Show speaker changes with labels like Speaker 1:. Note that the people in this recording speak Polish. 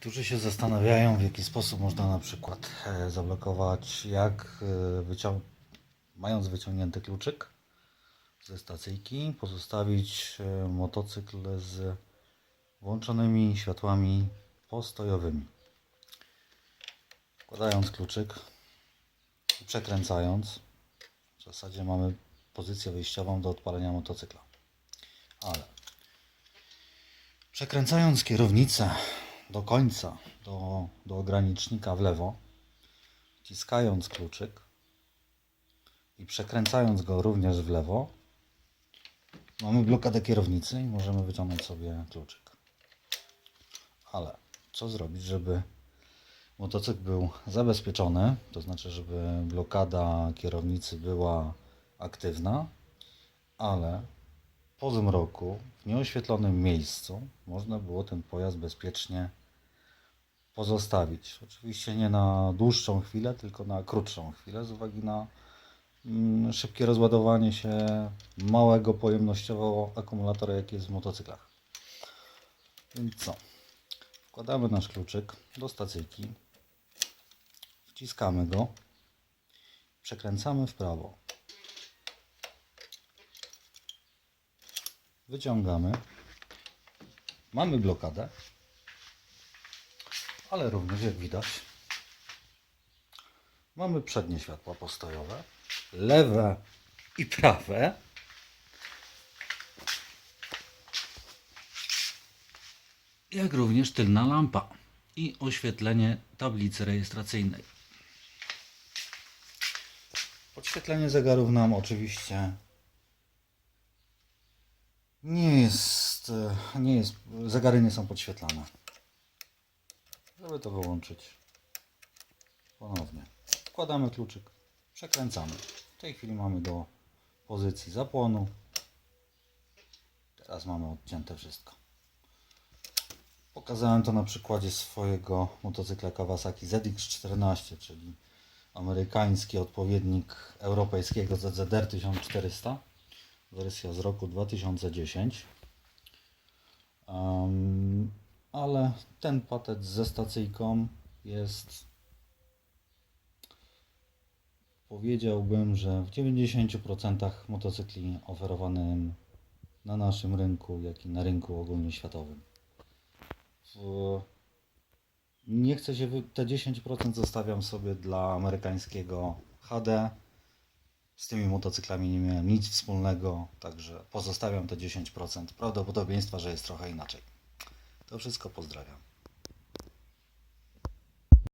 Speaker 1: Niektórzy się zastanawiają, w jaki sposób można na przykład e, zablokować, jak e, wycią... mając wyciągnięty kluczyk ze stacyjki, pozostawić e, motocykl z włączonymi światłami postojowymi. Wkładając kluczyk i przekręcając, w zasadzie mamy pozycję wyjściową do odpalenia motocykla. Ale Przekręcając kierownicę do końca, do, do ogranicznika w lewo, wciskając kluczyk i przekręcając go również w lewo, mamy blokadę kierownicy i możemy wyciągnąć sobie kluczyk. Ale co zrobić, żeby motocykl był zabezpieczony, to znaczy, żeby blokada kierownicy była aktywna, ale po zmroku, w nieoświetlonym miejscu, można było ten pojazd bezpiecznie pozostawić. Oczywiście nie na dłuższą chwilę, tylko na krótszą chwilę, z uwagi na mm, szybkie rozładowanie się małego pojemnościowo akumulatora, jaki jest w motocyklach. Więc co? Wkładamy nasz kluczyk do stacyjki, wciskamy go, przekręcamy w prawo. wyciągamy. Mamy blokadę, ale również jak widać mamy przednie światła postojowe, lewe i prawe. Jak również tylna lampa i oświetlenie tablicy rejestracyjnej. Podświetlenie zegarów nam oczywiście nie jest, nie jest, zegary nie są podświetlane. Żeby to wyłączyć ponownie. Wkładamy kluczyk, przekręcamy. W tej chwili mamy do pozycji zapłonu. Teraz mamy odcięte wszystko. Pokazałem to na przykładzie swojego motocykla Kawasaki ZX14, czyli amerykański odpowiednik europejskiego ZZR 1400 wersja z roku 2010. Em, ale ten patet ze stacyjką jest powiedziałbym, że w 90% motocykli oferowanym na naszym rynku, jak i na rynku ogólnie światowym. Nie chcę się, wy... te 10% zostawiam sobie dla amerykańskiego HD, z tymi motocyklami nie miałem nic wspólnego, także pozostawiam te 10% prawdopodobieństwa, że jest trochę inaczej. To wszystko pozdrawiam.